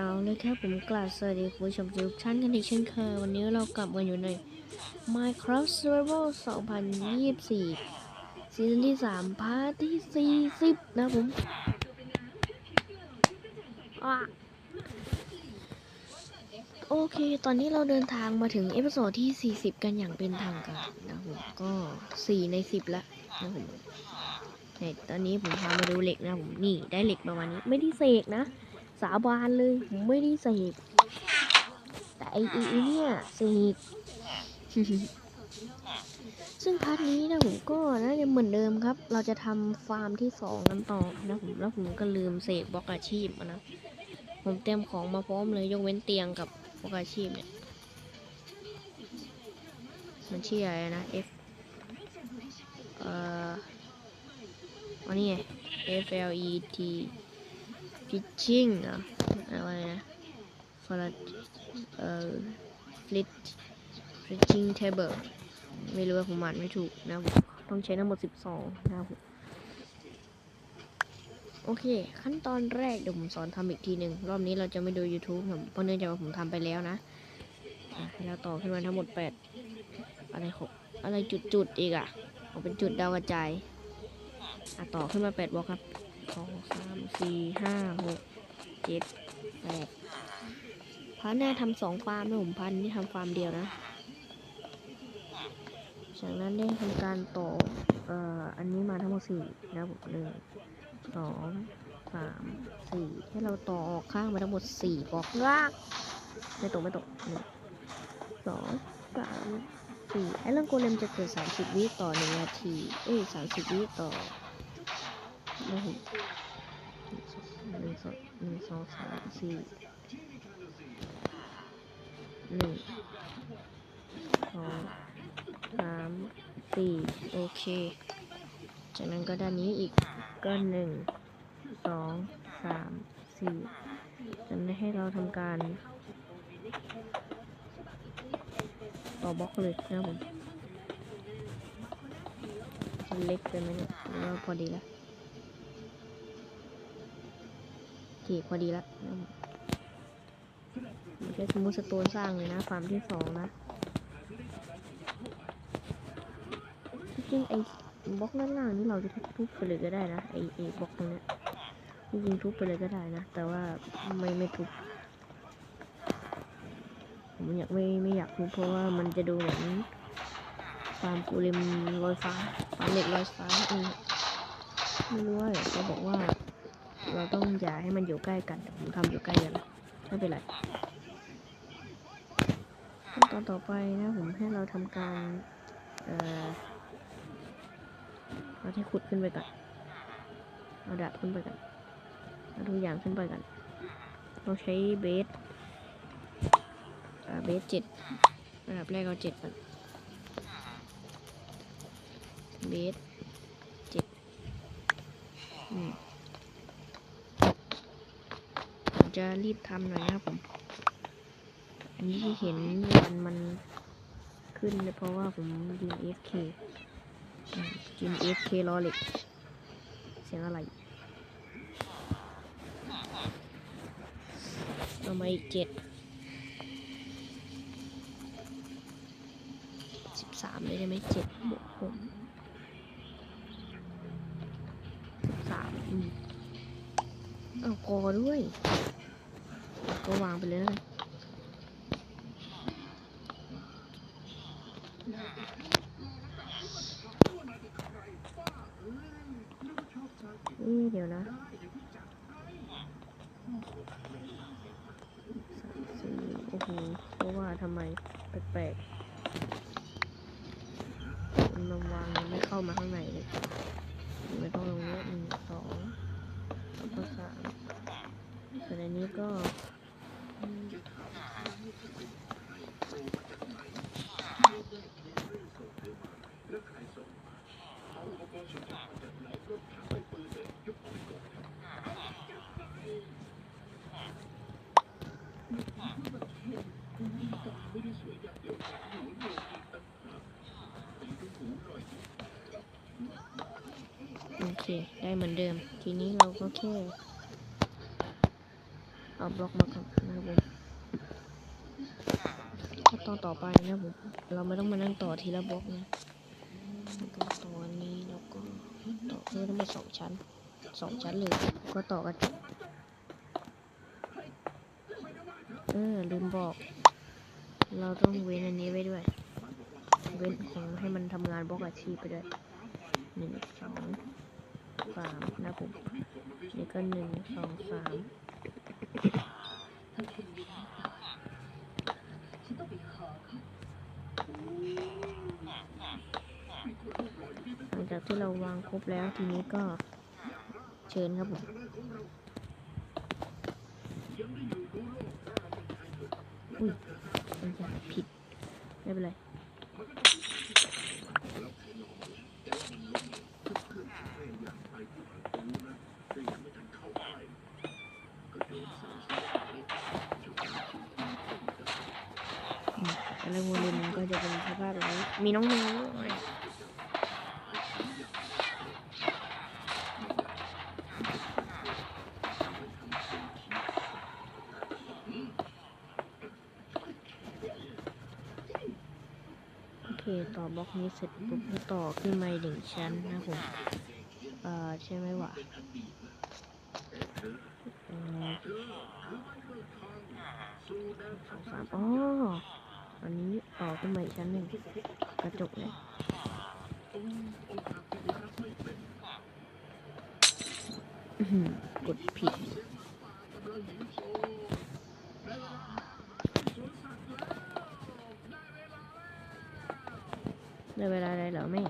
เอาเลยครับผมกล่าวสวัสดีคุณผู้ชมทุกท่านกันอีกเช่นเคยวันนี้เรากลับมาอยู่ใน Minecraft Survival 2024 ซีซั่นที่ 3 พาร์ทที่ 40 นะผมอโอเค ตอนนี้เราเดินทางมาถึงเอพิโซดที่ 40 กันอย่างเป็นทางการนะผมก็ 4 ใน 10แล้วนะผมเนี่ยตอนนี้ผมพามาดูเหล็กนะผมนี่ได้เหล็กประมาณนี้ไม่ได้เสกนะ สาบานเลยผมไม่ได้เสกแต่ไอ้อ้ไอ้เนี่ยเสกซึ่งพาร์ทนี้นะผมก็น่าจะเหมือนเดิมครับ เราจะทำฟาร์มที่สองกันต่อนะผมแล้วผมก็ลืมเสกบล็อกอาชีพนะผมเตรียมของมาพร้อมเลยยกเว้นเตียงกับบล็อกอาชีพเนี่ยมันชื่ออะไรนะ F เอ่ออันนี้ไง F L E T Fishing เหรออะไรนะฟลเอ่อ Flit Fishing Table ไม่รู้ว่าผมอ่านไม่ถูกนะผมต้องใช้ทั้งหมด 12 นะครับ โอเค ขั้นตอนแรกเดี๋ยวผมสอนทำอีกทีหนึ่ง รอบนี้เราจะไม่ดู YouTube ผมเพราะเนื่องจากว่าผมทำไปแล้วนะอะให้เราต่อขึ้นมาทั้งหมด 8 อะไรหกอะไรจุดๆอีกอะออกเป็นจุดดาวกระจายอะต่อขึ้นมา8บล็อกครับ องสามสี่ห้าหกเจ็ดแปดพันหน้าทำสองฟาร์มนะผมพันนี่ทำฟาร์มเดียวนะ จากนั้นได้ทำการต่อเอ่ออันนี้มาทั้งหมดสี่นะผมหนึ่งสองสามสี่ให้เราต่อออกข้างมาทั้งหมดสี่บล็อกลากไม่ตกไม่ตกหนึ่งสองสามสี่ไอ้เรื่องโกเลมจะเกิดสามสิบวิต่อหนึ่งนาที เอ้ยสามสิบวิต่อ หนึ่งสองหนึ่งสองสามสี่หนึ่งสองสามสี่โอเค จากนั้นก็ด้านนี้อีกก็หนึ่งสองสามสี่จะไม่ให้เราทำการต่อบล็อกเลยนะผมเล็กไปไหมเนี่ยหรือว่าพอดีแล้ว คพอดีแล้วนะครับผมไม่ใช่สมมติสโตนสร้างเลยนะฟาร์มที่สองนะจริงๆไอ้บล็อกด้านล่างนี่เราจะทุบไปเลยก็ได้นะไอ้ไอ้บล็อกตรงเนี้ยจริงๆทุบไปเลยก็ได้นะ แต่ว่าไม่ไม่ทุบผมอยากไม่ไม่อยากทุบเพราะว่ามันจะดูเหมือนฟาร์มกูเลมลอยฟ้าฟาร์มเหล็กลอยฟ้าเองไม่รู้ว่าเขาบอกว่า เราต้องอย่าให้มันอยู่ใกล้กันผมทำอยู่ใกล้กันไม่เป็นไรขั้นตอนต่อไปนะผมให้เราทำการเอ่อเราที่ขุดขึ้นไปก่อนเอาดาบขึ้นไปก่อนเอาทุกอย่างขึ้นไปก่อนเราใช้เบสอ่าเบสเจ็ดระดับแรกเอาเจ็ดก่อนเบสเจ็ดอืมผม จะรีบทำหน่อยนะครับผม อันนี้ที่เห็นวันมันขึ้นเลยเพราะว่าผมยิง FK อืมกิน FK รอเหล็ก เสียงอะไรเอามาอีกเจ็ดสิบสามเลยได้ไหมเจ็ดบวกหกสิบสามอืมเอากอด้วย ก็วางไปเลยนะเอ๊ะเดี๋ยวนะสามสี่โอ้โหเพราะว่าทำไมแปลกๆมันวางไม่เข้ามาข้างในเลยไม่ต้องลงเนี้ยหนึ่งสองแล้วก็สามส่วนอันนี้ก็ คได้เหมือนเดิม ทีนี้เราก็แค่ เอาบล็อกมาครับผมขั้น ตอนต่อไปนะผมเราไม่ต้องมานั่งต่อทีละบล็อกนะก็ต่ออันนี้แล้วก็ต่อเพิ่มทั้งหมดสองชั้นสองชั้นเลยก็ต่อกันจบเออลืมบอก เราต้องเว้นอันนี้ไว้ด้วย เว้นของให้มันทำงานบล็อกอาชีพไปด้วยหนึ่งสองสามนะผมนี่ก็หนึ่งสองสามหลัง จากที่เราวางครบแล้วทีนี้ก็เชิญครับผมอุ้ยมันจะผิด ไม่เป็นไรอืมแล้วโมเดลมันก็จะเป็นสภาพแบบนี้มีน้องแมวด้วย บล็อกนี้เสร็จปุ๊บก็ต่อขึ้นมาหนึ่งชั้นนะผมเอ่อใช่ไหมวะสองสามอ๋ออันนี้ต่อขึ้นมาอีกชั้นหนึ่งกระจกเนี่ยอื้อหือกดผิด ได้เวลาอะไรเหรอแม่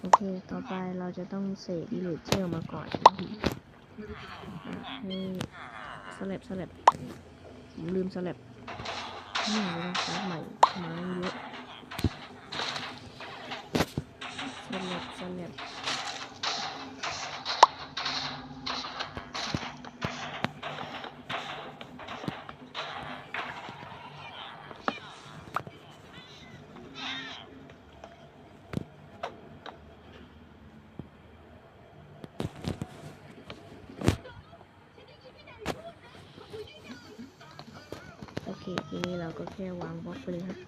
โอเค ต่อไปเราจะต้องเสกอิลูเชอร์มาก่อนนะครับให้สลับสลับผมลืมสลับนี่เราต้องใช้ใหม่มาเยอะสลับสลับโอเค ทีนี้เราก็แค่วางบล็อกไปเลยครับ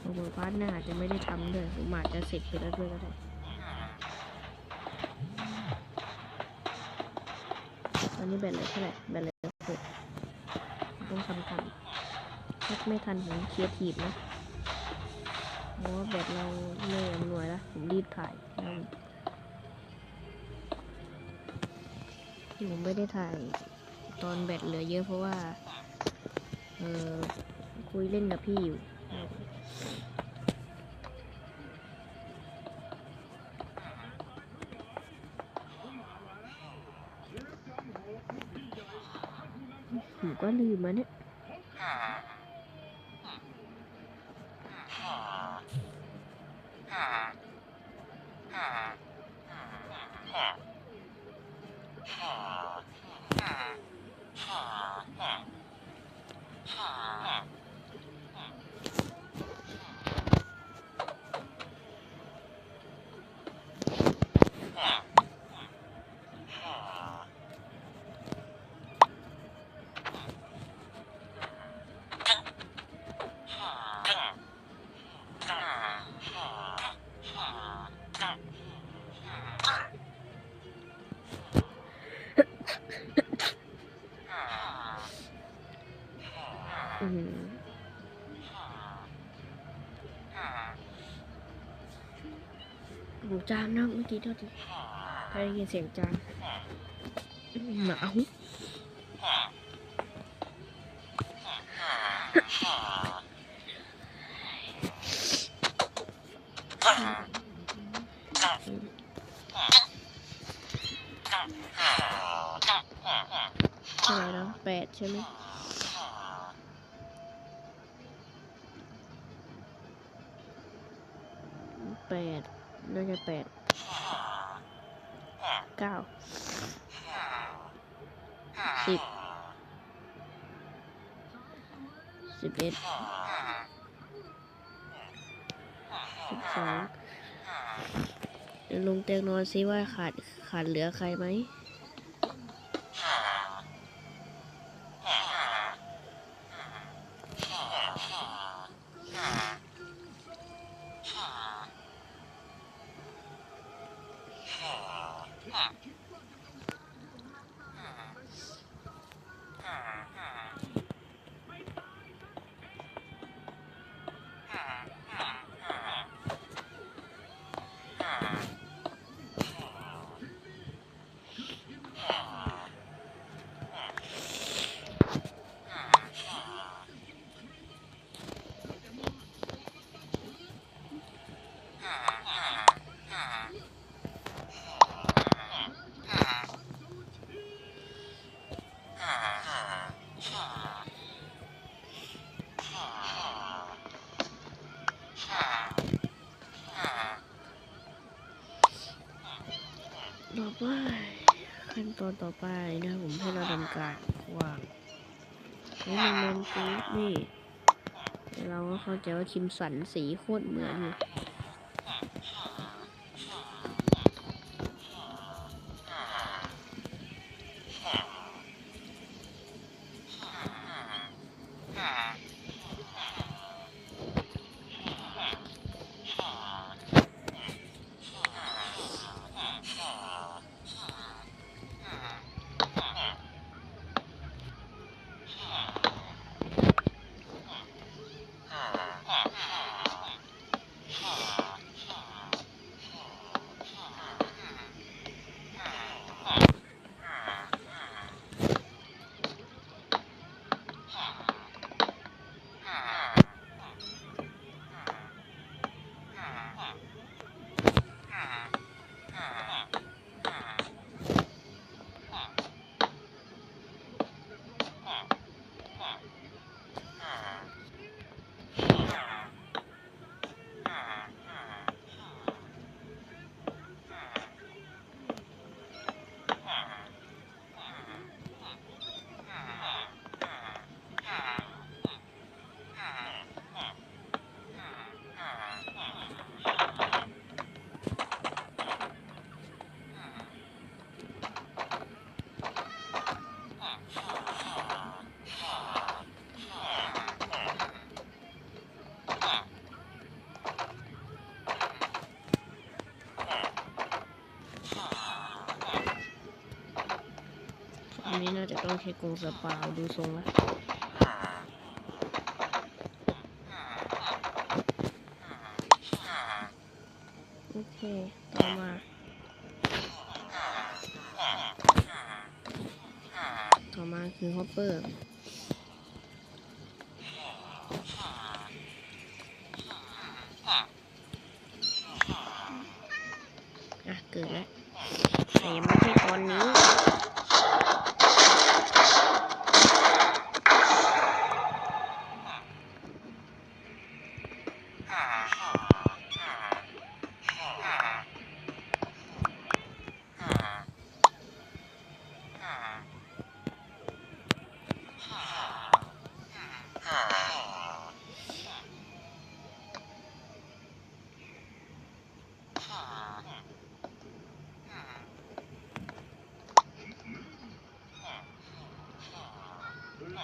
โอ้โหพาจจะไม่ได้ทำด้วยผมอาจจะเสร็จไปแล้วด้วยก็ได้ตอนนี้แบตเหลยเท่าไหร่แบตเหลยหกต้องทำทันถ้าไม่ทันผมเคลียร์ทีบนะเพราะว่าแบตเราไม่อำนวยแล้วผมรีบถ่ายที่ผมไม่ได้ถ่ายตอนแบตเหลือเยอะเพราะว่า เออคุยเล่นกับพี่อยู่ ผมก็ลืมม จามนะเมื่อกี้เท่าที่ได้ยินเสียงจามหนาวเท่าไหร่แล้วแปดใช่ไหม ด้วยกัแปดเก้าสิบสิบเอ็ดสิบสองเดี๋ลงเตียงนอนซิว่าขาดขาดเหลือใครไหม ตอนต่อไปนะผมให้เราทำการวางนี่มันลงปุ๊บนี่ เราก็เข้าใจว่าคิมสันสีโคตรเหมือนเลย ต้องใช้กรงสปาดูทรงแล้วโอเค ต่อมาต่อมาคือฮอปเปอร์อะ เกิดแล้ว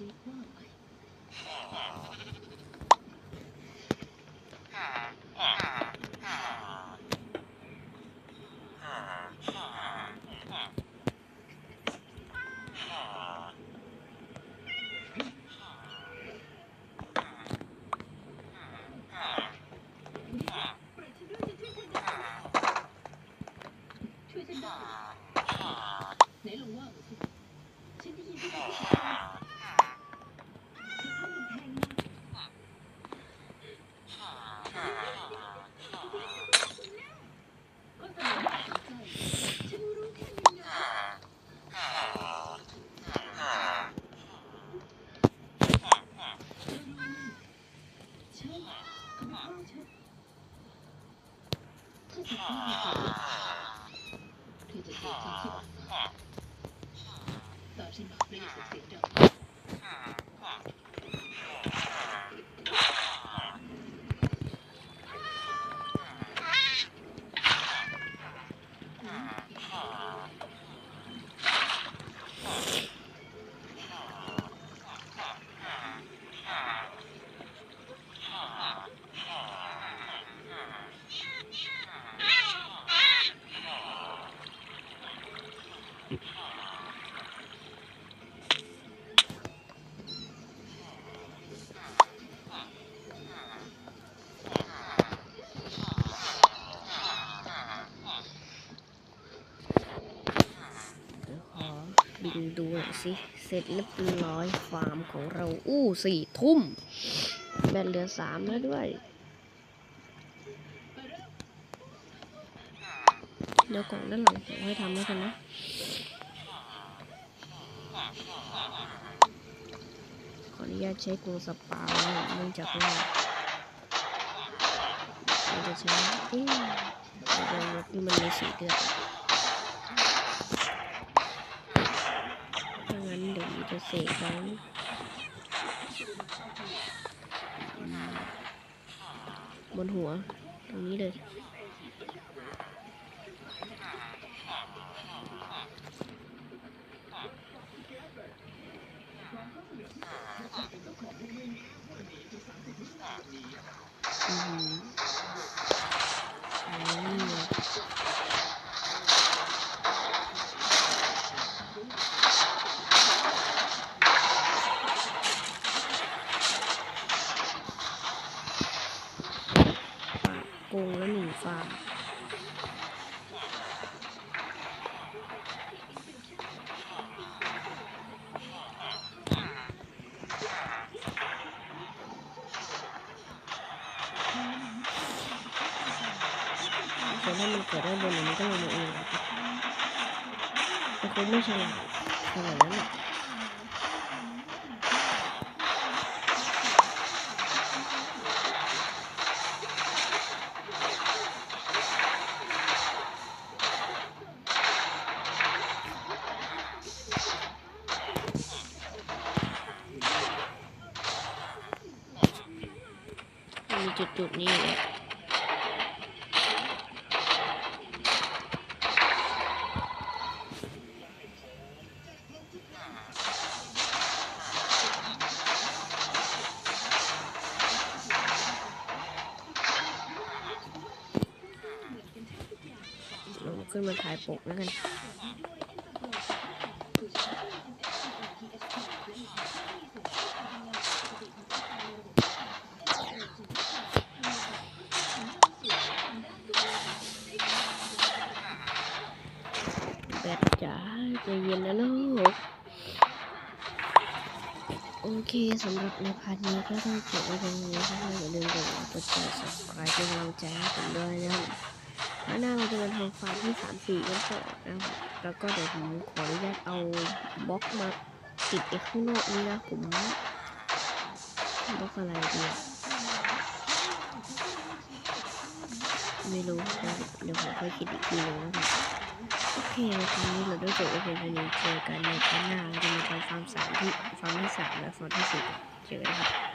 do you want? 嗯好。 สิเสร็จเรียบร้อยฟาร์มของเรา อู้สี่ทุ่มแบตเหลือสามแล้วด้วย เดี๋ยวกล่องด้านหลังผมให้ทำแล้วกันนะขออนุญาตใช้กรงสปาไว้เนื่องจากว่าเราจะใช้เอ๊ะเดี๋ยวๆที่มันมีสีเดือด ถ้างั้นเดี๋ยวจะเสกไว้อืมบนหัว ตรงนี้เลย มันเกิดได้บนอันนี้ก็ลงมาเองนะครับแต่คงไม่ฉลาดขนาดนั้นแหละ ขึ้นมาถ่ายปกแล้วกันแบตจ๋าใจเย็นนะลูกโอเคสำหรับในพาร์ทนี้ก็ต้องจบไว้ตรงนี้ถ้าอย่าลืมกดไลค์กดแชร์ subscribe เป็นกำลังใจให้ผมด้วยนะครับ ครั้งหน้าเราจะมาทำฟาร์มที่สามสี่กันต่อนะครับแล้วก็เดี๋ยวผมขออนุญาตเอาบล็อกมาติดไอ้ข้างนอกนี้นะผมบล็อกอะไรดีไม่รู้นะเดี๋ยวผมค่อยคิดอีกทีนึงนะครับโอเคในครั้งนี้เราได้จบไว้เพียงเท่านี้เจอกันในครั้งหน้าเราจะมีการฟาร์มสามที่ฟาร์มที่สามและฟาร์มที่สี่เจอกันครับ